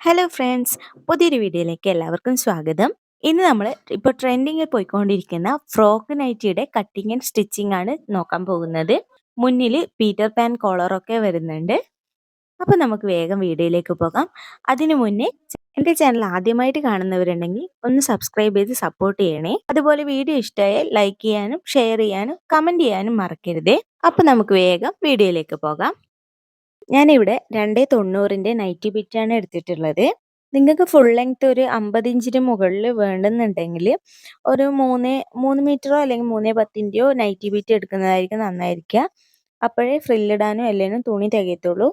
Hello friends പുതിയൊരു വീഡിയോയിലേക്ക് എല്ലാവർക്കും സ്വാഗതം. ഇന്ന് നമ്മൾ ഇപ്പോൾ ട്രെൻഡിങ്ങിൽ പോയിക്കൊണ്ടിരിക്കുന്ന ഫ്രോക്ക് നൈറ്റിയുടെ കട്ടിങ് ആൻഡ് സ്റ്റിച്ചിങ് ആണ് നോക്കാൻ പോകുന്നത്. മുന്നിൽ പീറ്റർ പാൻ കോളറൊക്കെ വരുന്നുണ്ട്. അപ്പോൾ നമുക്ക് വേഗം വീഡിയോയിലേക്ക് പോകാം. അതിനു മുന്നേ എന്റെ ചാനൽ ആദ്യമായിട്ട് കാണുന്നവരുണ്ടെങ്കിൽ ഒന്ന് സബ്സ്ക്രൈബ് ചെയ്ത് സപ്പോർട്ട് ചെയ്യണേ. അതുപോലെ വീഡിയോ ഇഷ്ടമായാൽ ലൈക്ക് ചെയ്യാനും ഷെയർ ചെയ്യാനും കമന്റ് ചെയ്യാനും മറക്കരുതേ. അപ്പോൾ നമുക്ക് വേഗം വീഡിയോയിലേക്ക് പോകാം. ഞാനിവിടെ രണ്ടേ തൊണ്ണൂറിന്റെ നൈറ്റി ബിറ്റാണ് എടുത്തിട്ടുള്ളത്. നിങ്ങൾക്ക് ഫുൾ ലെങ്ത് ഒരു അമ്പത് ഇഞ്ചിന് മുകളിൽ വേണ്ടെന്നുണ്ടെങ്കിൽ ഒരു മൂന്ന് മൂന്ന് മീറ്ററോ അല്ലെങ്കിൽ മൂന്നേ പത്തിന്റെയോ നൈറ്റി ബിറ്റ് എടുക്കുന്നതായിരിക്കും നന്നായിരിക്കുക. അപ്പോഴേ ഫ്രില്ലിടാനും എല്ലാനും തുണി തികയത്തുള്ളൂ.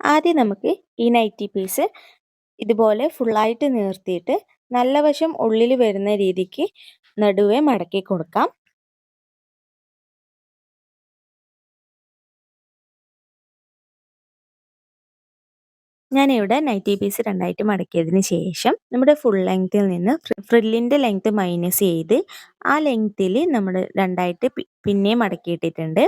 ആദ്യം നമുക്ക് ഈ നൈറ്റി പീസ് ഇതുപോലെ ഫുള്ളായിട്ട് നിർത്തിയിട്ട് നല്ല വശം ഉള്ളിൽ വരുന്ന രീതിക്ക് നടുവേ മടക്കി കൊടുക്കാം. ഞാനിവിടെ നൈറ്റി പീസ് രണ്ടായിട്ട് മടക്കിയതിന് ശേഷം നമ്മുടെ ഫുൾ ലെങ്ത്തിൽ നിന്ന് ഫ്രില്ലിന്റെ ലെങ്ത്ത് മൈനസ് ചെയ്ത് ആ ലെങ്ത്തിൽ നമ്മൾ രണ്ടായിട്ട് പിന്നെയും മടക്കിയിട്ടിട്ടുണ്ട്.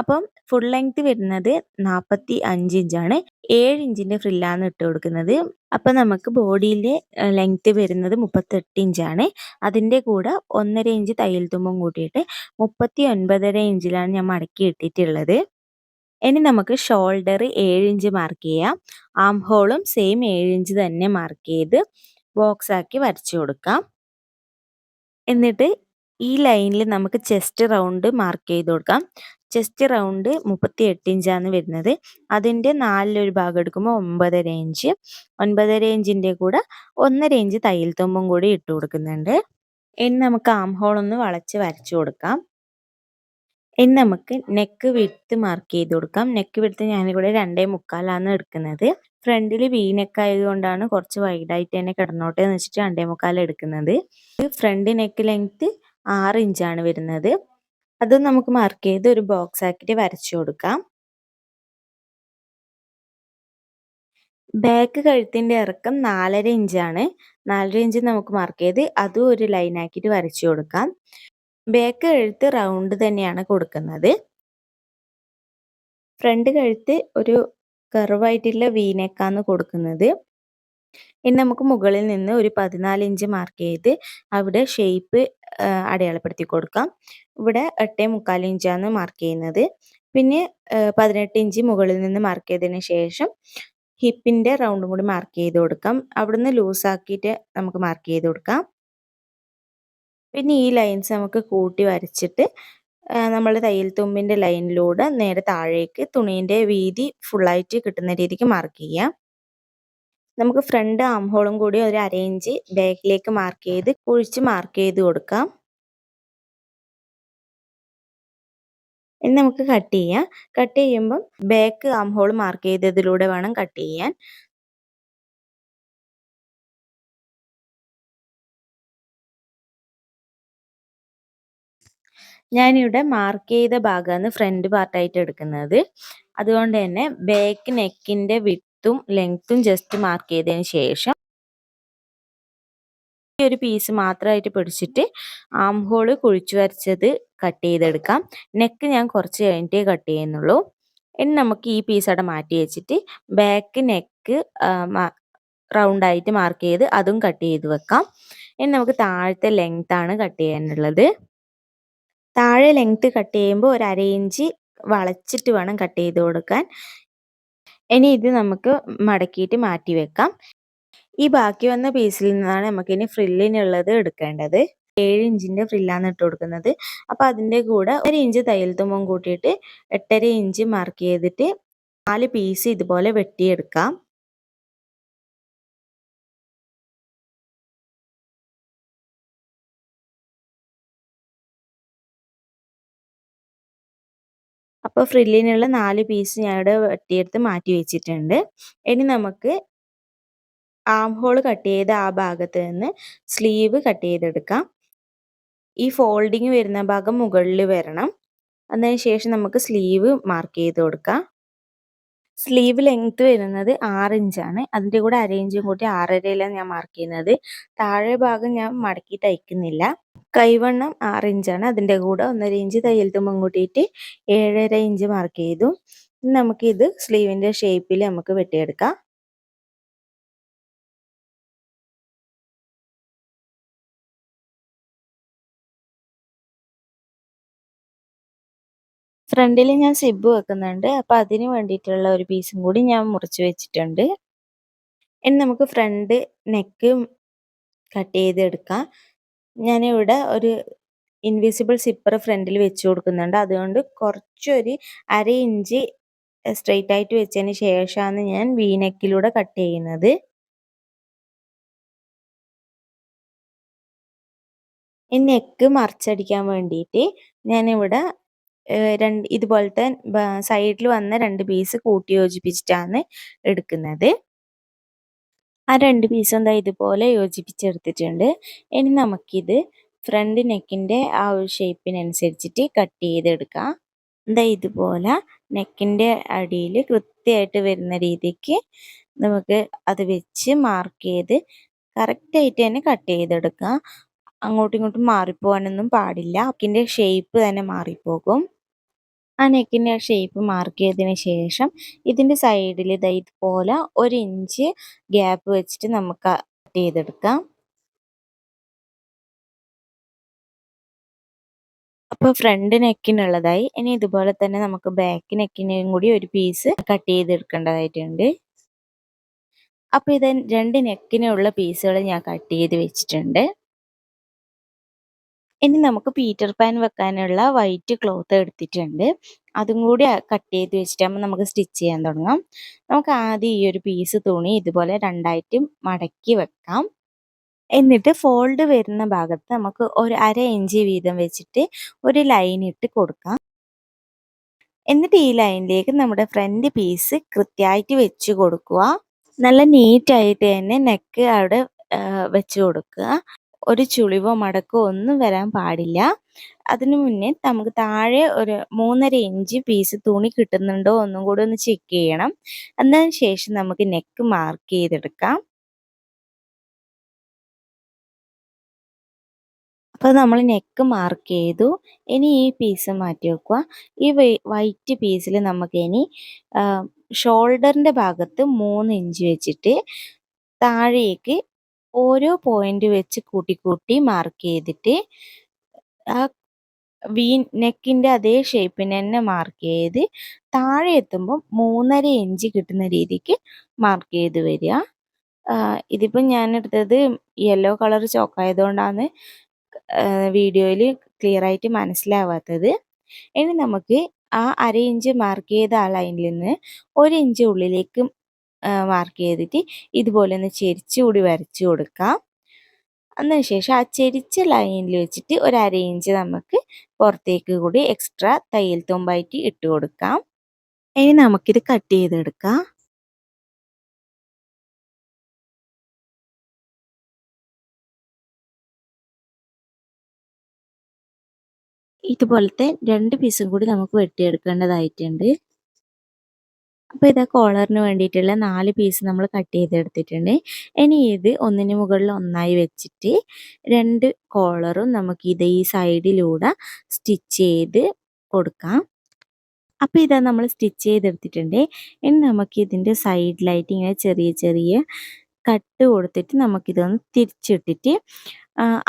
അപ്പം ഫുൾ ലെങ്ത്ത് വരുന്നത് നാൽപ്പത്തി അഞ്ച് ഇഞ്ചാണ് ഏഴ് ഇഞ്ചിന്റെ ഫ്രില്ലാണ് ഇട്ട് കൊടുക്കുന്നത്. അപ്പം നമുക്ക് ബോഡിയിലെ ലെങ്ത്ത് വരുന്നത് മുപ്പത്തെട്ട് ഇഞ്ചാണ് അതിന്റെ കൂടെ ഒന്നര ഇഞ്ച് തയ്യൽ തുമ്പും കൂട്ടിയിട്ട് മുപ്പത്തി ഒൻപതര ഇഞ്ചിലാണ് ഞാൻ മടക്കി ഇട്ടിട്ടുള്ളത് ഇനി നമുക്ക് ഷോൾഡർ ഏഴ് ഇഞ്ച് മാർക്ക് ചെയ്യാം. ആം ഹോളും സെയിം ഇഞ്ച് തന്നെ മാർക്ക് ചെയ്ത് ബോക്സ് ആക്കി വരച്ചു കൊടുക്കാം. എന്നിട്ട് ഈ ലൈനിൽ നമുക്ക് ചെസ്റ്റ് റൗണ്ട് മാർക്ക് ചെയ്ത് കൊടുക്കാം. ചെസ്റ്റ് റൗണ്ട് മുപ്പത്തി എട്ട് ഇഞ്ചാണ് വരുന്നത്. അതിന്റെ നാലിലൊരു ഭാഗം എടുക്കുമ്പോൾ ഒമ്പതര ഇഞ്ച് ഒൻപതര ഇഞ്ചിന്റെ കൂടെ ഒന്നര ഇഞ്ച് തയ്യൽ തുമ്പും കൂടി ഇട്ട് കൊടുക്കുന്നുണ്ട്. ഇനി നമുക്ക് ആം ഹോൾ ഒന്ന് വളച്ച് വരച്ചു കൊടുക്കാം. ഇനി നമുക്ക് നെക്ക് വിട്ട് മാർക്ക് ചെയ്ത് കൊടുക്കാം. നെക്ക് വിടുത്ത് ഞാനിവിടെ രണ്ടേ മുക്കാലാണ് എടുക്കുന്നത്. ഫ്രണ്ടിൽ വി നെക്ക് ആയതുകൊണ്ടാണ് കുറച്ച് വൈഡായിട്ട് തന്നെ കിടന്നോട്ടെ എന്ന് വെച്ചിട്ട് രണ്ടേ മുക്കാൽ എടുക്കുന്നത്. ഫ്രണ്ട് നെക്ക് ലെങ്ത്ത് ആറ് ഇഞ്ചാണ് വരുന്നത്. അത് നമുക്ക് മാർക്ക് ചെയ്ത് ഒരു ബോക്സ് ആക്കിയിട്ട് വരച്ചു കൊടുക്കാം. ബാക്ക് കഴുത്തിന്റെ ഇറക്കം നാലര ഇഞ്ചാണ് നാലര ഇഞ്ച് നമുക്ക് മാർക്ക് ചെയ്ത് അതും ഒരു ലൈൻ ആക്കിയിട്ട് വരച്ചു കൊടുക്കാം. ബാക്ക് കഴുത്ത് റൗണ്ട് തന്നെയാണ് കൊടുക്കുന്നത്. ഫ്രണ്ട് കഴുത്ത് ഒരു കർവായിട്ടുള്ള വീനേക്കാന്ന് കൊടുക്കുന്നത്. ഇനി നമുക്ക് മുകളിൽ നിന്ന് ഒരു പതിനാല് ഇഞ്ച് മാർക്ക് ചെയ്ത് അവിടെ ഷേപ്പ് അടയാളപ്പെടുത്തി കൊടുക്കാം. ഇവിടെ എട്ടേ മുക്കാൽ ഇഞ്ചാണ് മാർക്ക് ചെയ്യുന്നത്. പിന്നെ പതിനെട്ട് ഇഞ്ച് മുകളിൽ നിന്ന് മാർക്ക് ചെയ്തതിന് ശേഷം ഹിപ്പിന്റെ റൗണ്ടും കൂടി മാർക്ക് ചെയ്ത് കൊടുക്കാം. അവിടുന്ന് ലൂസാക്കിയിട്ട് നമുക്ക് മാർക്ക് ചെയ്ത് കൊടുക്കാം. പിന്നെ ഈ ലൈൻസ് നമുക്ക് കൂട്ടി വരച്ചിട്ട് നമ്മൾ തയ്യൽ തുമ്പിന്റെ ലൈനിലൂടെ നേരെ താഴേക്ക് തുണീന്റെ വീതി ഫുള്ളായിട്ട് കിട്ടുന്ന രീതിക്ക് മാർക്ക് ചെയ്യാം. നമുക്ക് ഫ്രണ്ട് ആം ഹോളും കൂടി ഒരു അരയിഞ്ച് ബാക്കിലേക്ക് മാർക്ക് ചെയ്ത് കുഴിച്ച് മാർക്ക് ചെയ്ത് കൊടുക്കാം. ഇനി നമുക്ക് കട്ട് ചെയ്യാം. കട്ട് ചെയ്യുമ്പം ബാക്ക് ആം ഹോൾ മാർക്ക് ചെയ്തതിലൂടെ വേണം കട്ട് ചെയ്യാൻ. ഞാനിവിടെ മാർക്ക് ചെയ്ത ഭാഗമാണ് ഫ്രണ്ട് പാർട്ടായിട്ട് എടുക്കുന്നത്. അതുകൊണ്ട് തന്നെ ബാക്ക് നെക്കിന്റെ വിത്തും ലെങ്ത്തും ജസ്റ്റ് മാർക്ക് ചെയ്തതിന് ശേഷം ഈ ഒരു പീസ് മാത്രമായിട്ട് പിടിച്ചിട്ട് ആം ഹോൾ കുഴിച്ചു വരച്ചത് കട്ട് ചെയ്തെടുക്കാം. നെക്ക് ഞാൻ കുറച്ച് കഴിഞ്ഞിട്ടേ കട്ട് ചെയ്യുന്നുള്ളൂ. ഇനി നമുക്ക് ഈ പീസ് അവിടെ മാറ്റി വെച്ചിട്ട് ബാക്ക് നെക്ക് റൗണ്ട് ആയിട്ട് മാർക്ക് ചെയ്ത് അതും കട്ട് ചെയ്ത് വെക്കാം. ഇനി നമുക്ക് താഴത്തെ ലെങ്ത് ആണ് കട്ട് ചെയ്യാനുള്ളത്. താഴെ ലെങ്ത് കട്ട് ചെയ്യുമ്പോൾ ഒരു അര ഇഞ്ച് വളച്ചിട്ട് വേണം കട്ട് ചെയ്ത് കൊടുക്കാൻ. ഇനി ഇത് നമുക്ക് മടക്കിയിട്ട് മാറ്റി വെക്കാം. ഈ ബാക്കി വന്ന പീസിൽ നിന്നാണ് നമുക്ക് നമുക്കിനി ഫ്രില്ലിനുള്ളത് എടുക്കേണ്ടത്. ഏഴ് ഇഞ്ചിന്റെ ഫ്രില്ലാണ് ഇട്ട് കൊടുക്കുന്നത്. അപ്പോൾ അതിന്റെ കൂടെ ഒരു ഇഞ്ച് തയ്യൽ തുമ്പം കൂട്ടിയിട്ട് എട്ടര ഇഞ്ച് മാർക്ക് ചെയ്തിട്ട് നാല് പീസ് ഇതുപോലെ വെട്ടിയെടുക്കാം. അപ്പോൾ ഫ്രില്ലിനുള്ള നാല് പീസ് ഞാനിവിടെ വെട്ടിയെടുത്ത് മാറ്റി വെച്ചിട്ടുണ്ട്. ഇനി നമുക്ക് ആം ഹോൾ കട്ട് ചെയ്ത ആ ഭാഗത്ത് നിന്ന് സ്ലീവ് കട്ട് ചെയ്തെടുക്കാം. ഈ ഫോൾഡിങ് വരുന്ന ഭാഗം മുകളിൽ വരണം. അതിന് ശേഷം നമുക്ക് സ്ലീവ് മാർക്ക് ചെയ്ത് കൊടുക്കാം. സ്ലീവ് ലെങ്ത് വരുന്നത് ആറ് ഇഞ്ചാണ് അതിന്റെ കൂടെ അര ഇഞ്ചും കൂട്ടി ആറരയിലാണ് ഞാൻ മാർക്ക് ചെയ്യുന്നത്. താഴെ ഭാഗം ഞാൻ മടക്കി തയ്ക്കുന്നില്ല. കൈവണ്ണം ആറ് ഇഞ്ചാണ് അതിന്റെ കൂടെ ഒന്നര ഇഞ്ച് തയ്യൽ തുമ്പം കൂട്ടിയിട്ട് ഏഴര ഇഞ്ച് മാർക്ക് ചെയ്തു. നമുക്കിത് സ്ലീവിന്റെ ഷേപ്പിൽ നമുക്ക് വെട്ടിയെടുക്കാം. ഫ്രണ്ടിൽ ഞാൻ സിബ് വെക്കുന്നുണ്ട്. അപ്പം അതിന് വേണ്ടിയിട്ടുള്ള ഒരു പീസും കൂടി ഞാൻ മുറിച്ച് വെച്ചിട്ടുണ്ട്. ഇനി നമുക്ക് ഫ്രണ്ട് നെക്ക് കട്ട് ചെയ്തെടുക്കാം. ഞാനിവിടെ ഒരു ഇൻവിസിബിൾ സിപ്പർ ഫ്രണ്ടിൽ വെച്ച് കൊടുക്കുന്നുണ്ട്. അതുകൊണ്ട് കുറച്ചൊരു അര ഇഞ്ച് സ്ട്രെയിറ്റ് ആയിട്ട് വെച്ചതിന് ശേഷമാണ് ഞാൻ വി നെക്കിലൂടെ കട്ട് ചെയ്യുന്നത്. ഈ നെക്ക് മറിച്ചടിക്കാൻ വേണ്ടിയിട്ട് ഞാനിവിടെ രണ്ട് ഇതുപോലത്തെ സൈഡിൽ വന്ന രണ്ട് പീസ് കൂട്ടി യോജിപ്പിച്ചിട്ടാണ് എടുക്കുന്നത്. ആ രണ്ട് പീസ് എന്താ ഇതുപോലെ യോജിപ്പിച്ചെടുത്തിട്ടുണ്ട്. ഇനി നമുക്കിത് ഫ്രണ്ട് നെക്കിന്റെ ആ ഒരു ഷേപ്പിനനുസരിച്ചിട്ട് കട്ട് ചെയ്തെടുക്കാം. എന്താ ഇതുപോലെ നെക്കിന്റെ അടിയിൽ കൃത്യമായിട്ട് വരുന്ന രീതിക്ക് നമുക്ക് അത് വെച്ച് മാർക്ക് ചെയ്ത് കറക്റ്റായിട്ട് തന്നെ കട്ട് ചെയ്തെടുക്കാം. അങ്ങോട്ടും ഇങ്ങോട്ടും മാറിപ്പോകാനൊന്നും പാടില്ല. അതിന്റെ ഷേപ്പ് തന്നെ മാറിപ്പോകും. ആ നെക്കിന്റെ ഷേപ്പ് മാർക്ക് ചെയ്തതിന് ശേഷം ഇതിന്റെ സൈഡിൽ ഇതാ ഇതുപോലെ ഒരു ഇഞ്ച് ഗ്യാപ്പ് വെച്ചിട്ട് നമുക്ക് കട്ട് ചെയ്തെടുക്കാം. അപ്പോൾ ഫ്രണ്ട് നെക്കിനുള്ളതായി. ഇനി ഇതുപോലെ തന്നെ നമുക്ക് ബാക്ക് നെക്കിനെയും കൂടി ഒരു പീസ് കട്ട് ചെയ്തെടുക്കേണ്ടതായിട്ടുണ്ട്. അപ്പോൾ ഇത് രണ്ട് നെക്കിനുള്ള പീസുകൾ ഞാൻ കട്ട് ചെയ്ത് വെച്ചിട്ടുണ്ട്. ഇനി നമുക്ക് പീറ്റർ പാൻ വെക്കാനുള്ള വൈറ്റ് ക്ലോത്ത് എടുത്തിട്ടുണ്ട്. അതും കൂടി കട്ട് ചെയ്ത് വെച്ചിട്ടാകുമ്പോൾ നമുക്ക് സ്റ്റിച്ച് ചെയ്യാൻ തുടങ്ങാം. നമുക്ക് ആദ്യം ഈ ഒരു പീസ് തുണി ഇതുപോലെ രണ്ടായിട്ട് മടക്കി വെക്കാം. എന്നിട്ട് ഫോൾഡ് വരുന്ന ഭാഗത്ത് നമുക്ക് ഒരു അര ഇഞ്ച് വീതം വെച്ചിട്ട് ഒരു ലൈൻ ഇട്ട് കൊടുക്കാം. എന്നിട്ട് ഈ ലൈനിലേക്ക് നമ്മുടെ ഫ്രണ്ട് പീസ് കൃത്യമായിട്ട് വെച്ച് കൊടുക്കുക. നല്ല നീറ്റായിട്ട് തന്നെ നെക്ക് അവിടെ വെച്ച് കൊടുക്കുക. ഒരു ചുളിവോ മടക്കോ ഒന്നും വരാൻ പാടില്ല. അതിനു മുന്നേ നമുക്ക് താഴെ ഒരു മൂന്നര ഇഞ്ച് പീസ് തുണി കിട്ടുന്നുണ്ടോ ഒന്നും കൂടി ഒന്ന് ചെക്ക് ചെയ്യണം. എന്നതിന് ശേഷം നമുക്ക് നെക്ക് മാർക്ക് ചെയ്തെടുക്കാം. അപ്പോൾ നമ്മൾ നെക്ക് മാർക്ക് ചെയ്തു. ഇനി ഈ പീസ് മാറ്റി വെക്കുക. ഈ വൈറ്റ് പീസിൽ നമുക്ക് ഇനി ഷോൾഡറിന്റെ ഭാഗത്ത് മൂന്ന് ഇഞ്ച് വെച്ചിട്ട് താഴേക്ക് ഓരോ പോയിന്റ് വെച്ച് കൂട്ടി കൂട്ടി മാർക്ക് ചെയ്തിട്ട് ആ വി നെക്കിന്റെ അതേ ഷേപ്പിന് തന്നെ മാർക്ക് ചെയ്ത് താഴെ എത്തുമ്പോൾ മൂന്നര ഇഞ്ച് കിട്ടുന്ന രീതിക്ക് മാർക്ക് ചെയ്ത് വരിക. ഇതിപ്പം ഞാൻ എടുത്തത് യെല്ലോ കളർ ചോക്കായതുകൊണ്ടാണ് വീഡിയോയിൽ ക്ലിയർ ആയിട്ട് മനസ്സിലാവാത്തത്. ഇനി നമുക്ക് ആ അര ഇഞ്ച് മാർക്ക് ചെയ്ത ആ ലൈനിൽ നിന്ന് ഒരു ഇഞ്ച് ഉള്ളിലേക്ക് മാർക്ക് ചെയ്തിട്ട് ഇതുപോലെ ഒന്ന് ചെരിച്ച് കൂടി വരച്ചു കൊടുക്കാം. അതിനുശേഷം ആ ചെരിച്ച ലൈനിൽ വെച്ചിട്ട് ഒരു അര ഇഞ്ച് നമുക്ക് പുറത്തേക്ക് കൂടി എക്സ്ട്രാ തയ്യൽ തുമ്പായിട്ട് ഇട്ട് കൊടുക്കാം. ഇനി നമുക്കിത് കട്ട് ചെയ്തെടുക്കാം. ഇതുപോലത്തെ രണ്ട് പീസും കൂടി നമുക്ക് വെട്ടിയെടുക്കേണ്ടതായിട്ടുണ്ട്. അപ്പോൾ ഇതാ കോളറിന് വേണ്ടിയിട്ടുള്ള നാല് പീസ് നമ്മൾ കട്ട് ചെയ്തെടുത്തിട്ടുണ്ട്. ഇനി ഇത് ഒന്നിന് മുകളിൽ ഒന്നായി വെച്ചിട്ട് രണ്ട് കോളറും നമുക്ക് ഇത് ഈ സൈഡിലൂടെ സ്റ്റിച്ച് ചെയ്ത് കൊടുക്കാം. അപ്പോൾ ഇതാ നമ്മൾ സ്റ്റിച്ച് ചെയ്തെടുത്തിട്ടുണ്ട്. ഇനി നമുക്ക് ഇതിന്റെ സൈഡിലായിട്ട് ഇങ്ങനെ ചെറിയ ചെറിയ കട്ട് കൊടുത്തിട്ട് നമുക്കിതൊന്ന് തിരിച്ചിട്ടിട്ട്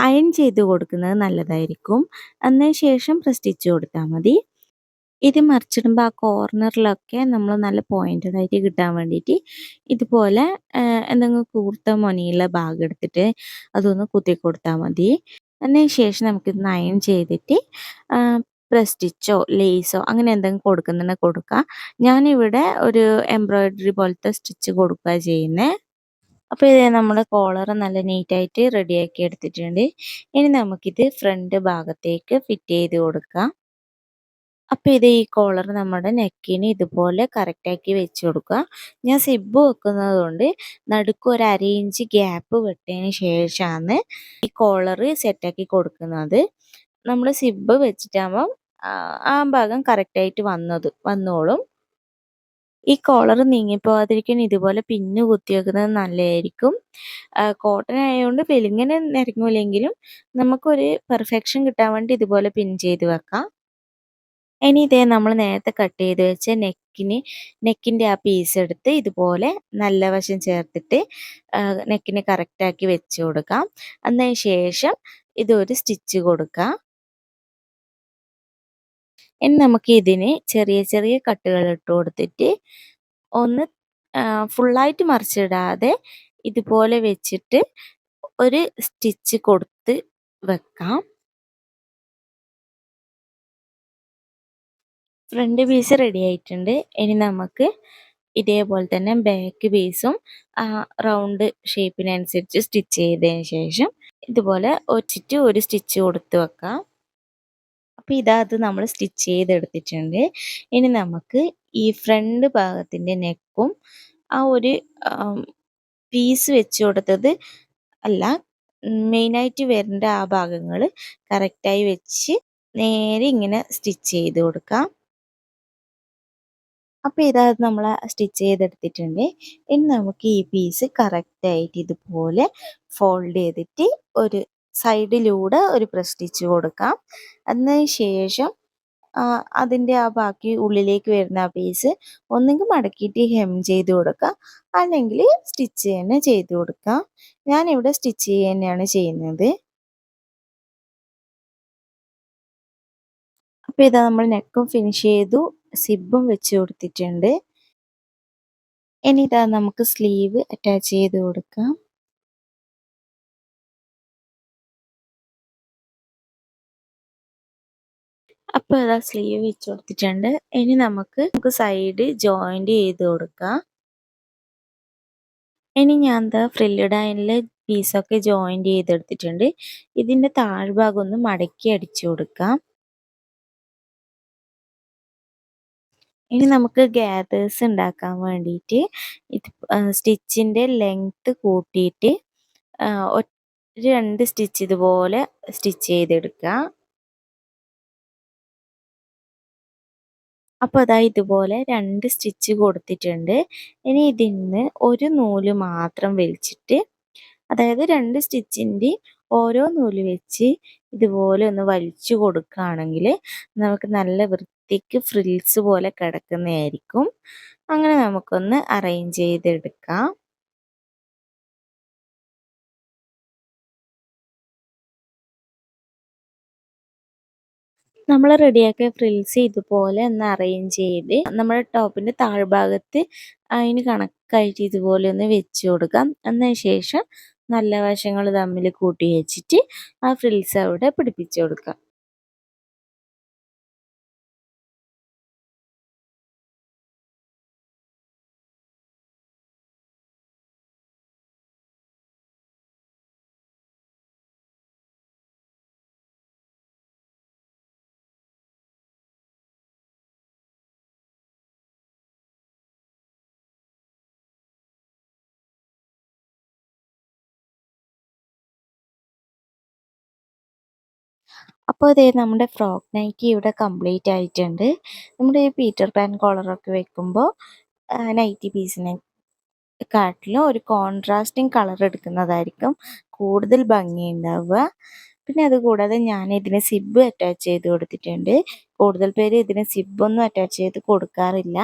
അയൺ ചെയ്ത് കൊടുക്കുന്നത് നല്ലതായിരിക്കും. അതിന് ശേഷം പ്രസ്റ്റിച്ച് കൊടുത്താൽ മതി. ഇത് മറിച്ചിടുമ്പോൾ ആ കോർണറിലൊക്കെ നമ്മൾ നല്ല പോയിന്റഡ് ആയിട്ട് കിട്ടാൻ വേണ്ടിയിട്ട് ഇതുപോലെ എന്തെങ്കിലും കൂർത്ത മുനയുള്ള ഭാഗം എടുത്തിട്ട് അതൊന്ന് കുത്തി കൊടുത്താൽ മതി. അതിന് ശേഷം നമുക്കിത് നയൻ ചെയ്തിട്ട് പ്രസ്റ്റിച്ചോ ലേസോ അങ്ങനെ എന്തെങ്കിലും കൊടുക്കുന്നുണ്ടെങ്കിൽ കൊടുക്കുക ഞാനിവിടെ ഒരു എംബ്രോയിഡറി പോലത്തെ സ്റ്റിച്ച് കൊടുക്കുക ചെയ്യുന്നത് അപ്പോൾ ഇത് നമ്മുടെ കോളർ നല്ല നീറ്റായിട്ട് റെഡിയാക്കി എടുത്തിട്ടുണ്ട്. ഇനി നമുക്കിത് ഫ്രണ്ട് ഭാഗത്തേക്ക് ഫിറ്റ് ചെയ്ത് കൊടുക്കാം. അപ്പോൾ ഇത് ഈ കോളർ നമ്മുടെ നെക്കിന് ഇതുപോലെ കറക്റ്റാക്കി വെച്ച് കൊടുക്കുക. ഞാൻ സിബ് വെക്കുന്നത് കൊണ്ട് നടുക്ക് ഒരു അര ഇഞ്ച് ഗ്യാപ്പ് വിട്ടതിന് ശേഷമാണ് ഈ കോളർ സെറ്റാക്കി കൊടുക്കുന്നത്. നമ്മൾ സിബ് വെച്ചിട്ടാകുമ്പം ആ ഭാഗം കറക്റ്റായിട്ട് വന്നത് വന്നോളും. ഈ കോളർ നീങ്ങിപ്പോകാതിരിക്കാൻ ഇതുപോലെ പിന്ന് കുത്തി വെക്കുന്നത് നല്ലതായിരിക്കും. കോട്ടൺ ആയതുകൊണ്ട് വെലിങ്ങനെ നിരങ്ങൂലെങ്കിലും നമുക്കൊരു പെർഫെക്ഷൻ കിട്ടാൻ വേണ്ടി ഇതുപോലെ പിൻ ചെയ്ത് വെക്കാം. ഇനി ഇതേ നമ്മൾ നേരത്തെ കട്ട് ചെയ്ത് വെച്ച നെക്കിന് നെക്കിന്റെ ആ പീസ് എടുത്ത് ഇതുപോലെ നല്ല വശം ചേർത്തിട്ട് നെക്കിന് കറക്റ്റാക്കി വെച്ച് കൊടുക്കാം. അതിന് ശേഷം ഇതൊരു സ്റ്റിച്ച് കൊടുക്കാം. ഇനി നമുക്ക് ഇതിന് ചെറിയ ചെറിയ കട്ടുകൾ ഇട്ട് കൊടുത്തിട്ട് ഒന്ന് ഫുള്ളായിട്ട് മറിച്ചിടാതെ ഇതുപോലെ വെച്ചിട്ട് ഒരു സ്റ്റിച്ച് കൊടുത്ത് വെക്കാം. ഫ്രണ്ട് പീസ് റെഡി ആയിട്ടുണ്ട്. ഇനി നമുക്ക് ഇതേപോലെ തന്നെ ബാക്ക് പീസും റൗണ്ട് ഷേപ്പിനനുസരിച്ച് സ്റ്റിച്ച് ചെയ്തതിന് ശേഷം ഇതുപോലെ ഒച്ചിട്ട് ഒരു സ്റ്റിച്ച് കൊടുത്ത് വെക്കാം. അപ്പോൾ ഇതാ അത് നമ്മൾ സ്റ്റിച്ച് ചെയ്തെടുത്തിട്ടുണ്ട്. ഇനി നമുക്ക് ഈ ഫ്രണ്ട് ഭാഗത്തിന്റെ നെക്കും ആ ഒരു പീസ് വെച്ച് കൊടുത്തത് അല്ല മെയിനായിട്ട് വരേണ്ട ആ ഭാഗങ്ങൾ കറക്റ്റായി വെച്ച് നേരെ ഇങ്ങനെ സ്റ്റിച്ച് ചെയ്ത് കൊടുക്കാം. അപ്പോൾ ഇതായത് നമ്മൾ സ്റ്റിച്ച് ചെയ്തെടുത്തിട്ടുണ്ട്. ഇനി നമുക്ക് ഈ പീസ് കറക്റ്റായിട്ട് ഇതുപോലെ ഫോൾഡ് ചെയ്തിട്ട് ഒരു സൈഡിലൂടെ ഒരു പ്രസ് സ്റ്റിച്ച് കൊടുക്കാം. അതിന് ശേഷം അതിന്റെ ആ ബാക്കി ഉള്ളിലേക്ക് വരുന്ന ആ പീസ് ഒന്നെങ്കിൽ മടക്കിയിട്ട് ഹെം ചെയ്ത് കൊടുക്കാം. അല്ലെങ്കിൽ സ്റ്റിച്ച് തന്നെ ചെയ്ത് കൊടുക്കാം. ഞാനിവിടെ സ്റ്റിച്ച് തന്നെയാണ് ചെയ്യുന്നത്. അപ്പോൾ ഇതാ നമ്മൾ നെക്കും ഫിനിഷ് ചെയ്തു. സിബും വെച്ച് കൊടുത്തിട്ടുണ്ട്. ഇനി ഇതാ നമുക്ക് സ്ലീവ് അറ്റാച്ച് ചെയ്ത് കൊടുക്കാം. അപ്പോൾ ഇതാ സ്ലീവ് വെച്ച് കൊടുത്തിട്ടുണ്ട്. ഇനി നമുക്ക് നമുക്ക് സൈഡ് ജോയിന്റ് ചെയ്ത് കൊടുക്കാം. ഇനി ഞാൻ എന്താ ഫ്രില്ലിടാനിലെ പീസൊക്കെ ജോയിന്റ് ചെയ്തെടുത്തിട്ടുണ്ട്. ഇതിന്റെ താഴ്ഭാഗം ഒന്ന് മടക്കി അടിച്ചു കൊടുക്കാം. ഇനി നമുക്ക് ഗ്യാദേഴ്സ് ഉണ്ടാക്കാൻ വേണ്ടിയിട്ട് ഇത് സ്റ്റിച്ചിന്റെ ലെങ്ത്ത് കൂട്ടിയിട്ട് രണ്ട് സ്റ്റിച്ച് ഇതുപോലെ സ്റ്റിച്ച് ചെയ്തെടുക്കുക അപ്പോൾ അതാ ഇതുപോലെ രണ്ട് സ്റ്റിച്ച് കൊടുത്തിട്ടുണ്ട്. ഇനി ഇതിൽ നിന്ന് ഒരു നൂൽ മാത്രം വലിച്ചിട്ട് അതായത് രണ്ട് സ്റ്റിച്ചിന്റെ ഓരോ നൂൽ വെച്ച് ഇതുപോലെ ഒന്ന് വലിച്ചു കൊടുക്കുകയാണെങ്കിൽ നമുക്ക് നല്ല വൃത്തിക്ക് ഫ്രിൽസ് പോലെ കിടക്കുന്നതായിരിക്കും. അങ്ങനെ നമുക്കൊന്ന് അറേഞ്ച് ചെയ്തെടുക്കാം. നമ്മൾ റെഡിയാക്കിയ ഫ്രിൽസ് ഇതുപോലെ ഒന്ന് അറേഞ്ച് ചെയ്ത് നമ്മുടെ ടോപ്പിന്റെ താഴ്ഭാഗത്ത് അതിന് കണക്കായിട്ട് ഇതുപോലെ ഒന്ന് വെച്ച് കൊടുക്കാം. അതിന് ശേഷം നല്ല വശങ്ങൾ തമ്മിൽ കൂട്ടി വെച്ചിട്ട് ആ ഫ്രിൽസ് അവിടെ പിടിപ്പിച്ചു കൊടുക്കാം. അപ്പോൾ ഇതേ നമ്മുടെ ഫ്രോക്ക് നൈറ്റി ഇവിടെ കംപ്ലീറ്റ് ആയിട്ടുണ്ട്. നമ്മുടെ ഈ പീറ്റർ പാൻ കോളറൊക്കെ വെക്കുമ്പോൾ നൈറ്റി പീസിനെ കാട്ടിലും ഒരു കോൺട്രാസ്റ്റിംഗ് കളർ എടുക്കുന്നതായിരിക്കും കൂടുതൽ ഭംഗി ഉണ്ടാവുക പിന്നെ അതുകൂടാതെ ഞാൻ ഇതിന് സിബ് അറ്റാച്ച് ചെയ്ത് കൊടുത്തിട്ടുണ്ട്. കൂടുതൽ പേര് ഇതിന് സിബൊന്നും അറ്റാച്ച് ചെയ്ത് കൊടുക്കാറില്ല.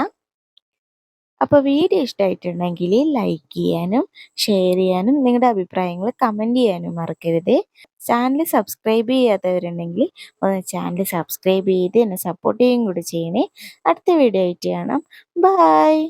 അപ്പോൾ വീഡിയോ ഇഷ്ടമായിട്ടുണ്ടെങ്കിൽ ലൈക്ക് ചെയ്യാനും ഷെയർ ചെയ്യാനും നിങ്ങളുടെ അഭിപ്രായങ്ങൾ കമന്റ് ചെയ്യാനും മറക്കരുത്. ചാനൽ സബ്സ്ക്രൈബ് ചെയ്യാത്തവരുണ്ടെങ്കിൽ ഒന്ന് ചാനൽ സബ്സ്ക്രൈബ് ചെയ്ത് എന്നെ സപ്പോർട്ട് ചെയ്യുകയും കൂടി ചെയ്യണേ. അടുത്ത വീഡിയോ ആയിട്ട് കാണാം. ബായ്